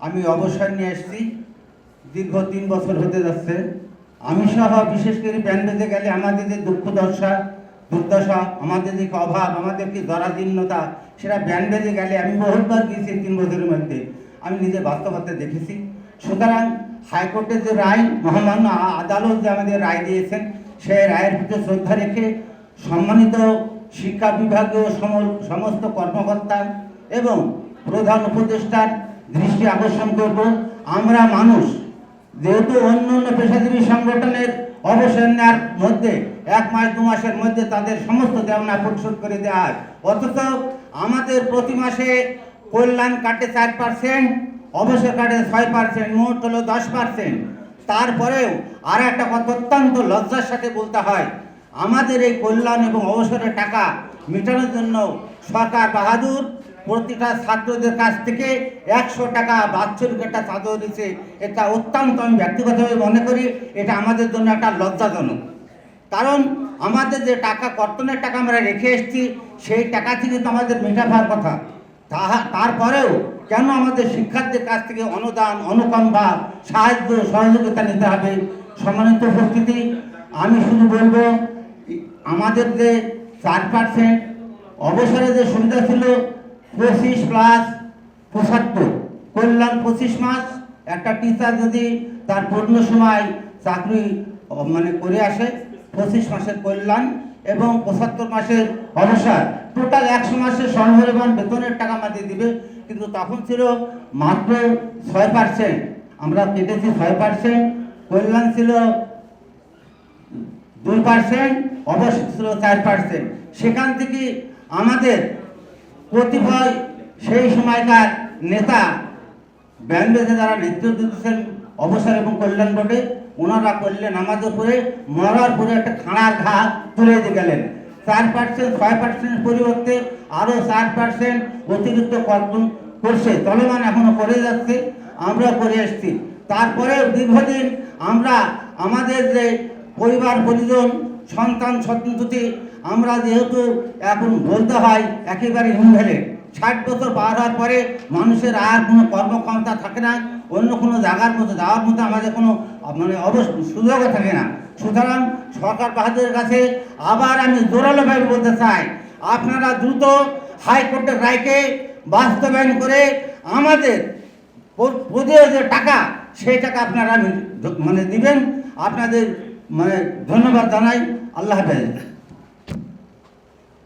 আমি অবসর নিয়ে এসেছি। দীর্ঘ তিন বছর হতে যাচ্ছে। আমি সহ বিশেষ করে ব্যান্ডেজে গেলে আমাদের যে দুঃখ দশা, দুর্দশা, আমাদের যে অভাব, আমাদের কি জরাজীর্ণতা, সেটা ব্যান্ডেজে গেলে আমি বহুতবার গিয়েছি তিন বছরের মধ্যে। আমি নিজে বাস্তবতা দেখেছি। সুতরাং হাইকোর্টের যে রায়, মহামান্য আদালত যে আমাদের রায় দিয়েছেন, সেই রায়ের প্রতি শ্রদ্ধা রেখে সম্মানিত শিক্ষা বিভাগীয় সম- সমস্ত কর্মকর্তা এবং প্রধান উপদেষ্টার দৃষ্টি আকর্ষণ করব। আমরা মানুষ, যেহেতু অন্য অন্য পেশাজীবী সংগঠনের অবসর নেওয়ার মধ্যে, এক মাস, দু মাসের মধ্যে তাদের সমস্ত দেওনা পরিশোধ করে দেওয়া হয়। অথচ আমাদের প্রতি মাসে কল্যাণ কাটে চার পার্সেন্ট অবসর কাটে ছয় পার্সেন্ট মোট হলো দশ পার্সেন্ট তারপরেও আর একটা কথা অত্যন্ত লজ্জার সাথে বলতে হয়, আমাদের এই কল্যাণ এবং অবসরের টাকা মেটানোর জন্য সরকার বাহাদুর প্রতিটা ছাত্রদের কাছ থেকে একশো টাকা বাৎসরিক একটা চাঁদা দিচ্ছে এটা অত্যন্ত আমি ব্যক্তিগতভাবে মনে করি, এটা আমাদের জন্য একটা লজ্জাজনক। কারণ আমাদের যে টাকা, কর্তনের টাকা আমরা রেখে এসেছি, সেই টাকা থেকে তো আমাদের মেটাবার কথা। তাহা, তারপরেও কেন আমাদের শিক্ষার্থীর কাছ থেকে অনুদান, অনুকম্পা, সাহায্য, সহযোগিতা নিতে হবে? সম্মানিত উপস্থিতি, আমি শুধু বলব, আমাদের যে চার পার্সেন্ট অবসরে যে সুবিধা ছিল পঁচিশ প্লাস পঁচাত্তর। কল্যাণ পঁচিশ মাস, একটা টিচার যদি তার পূর্ণ সময় চাকরি মানে করে আসে, পঁচিশ মাসের কল্যাণ এবং পঁচাত্তর মাসের অবসর টোটাল একশো মাসের সর্বপরিমাণ বেতনের টাকা আমাদের দিবে। কিন্তু তখন ছিল মাত্র ছয় পার্সেন্ট আমরা কেটেছি ছয় পার্সেন্ট কল্যাণ ছিল দুই পার্সেন্ট অবসর ছিল চার পার্সেন্ট সেখান থেকে আমাদের কতিপয় সেই সময়কার নেতা ব্যান্ডেজে যারা নেতৃত্ব দিচ্ছেন অবসর এবং কল্যাণ বোর্ডে, ওনারা করলেন আমাদের উপরে মরার পরে একটা খাঁড়ার ঘা তুলে দিয়ে গেলেন। চার পার্সেন্ট ছয় পার্সেন্টের পরিবর্তে আরও চার পার্সেন্ট অতিরিক্ত কর্তন করছে। চলমান এখনও করে যাচ্ছে, আমরা করে এসেছি। তারপরেও দীর্ঘদিন আমরা, আমাদের যে পরিবার পরিজন সন্তান সন্ততি, আমরা যেহেতু এখন বলতে হয় একেবারে ইনভ্যালিড ষাট বছর পার হওয়ার পরে মানুষের আর কোনো কর্মক্ষমতা থাকে না, অন্য কোনো জায়গার মতো যাওয়ার মতো আমাদের কোনো মানে অবশ্য সুযোগও থাকে না। সুতরাং সরকার বাহাদুরের কাছে আবার আমি জোরালোভাবে বলতে চাই, আপনারা দ্রুত হাইকোর্টের রায়কে বাস্তবায়ন করে আমাদের প্রদেয় যে টাকা, সেই টাকা আপনারা মানে দিবেন, আপনাদের মানে ধন্যবাদ জানাই আল্লাহ হাফেজ।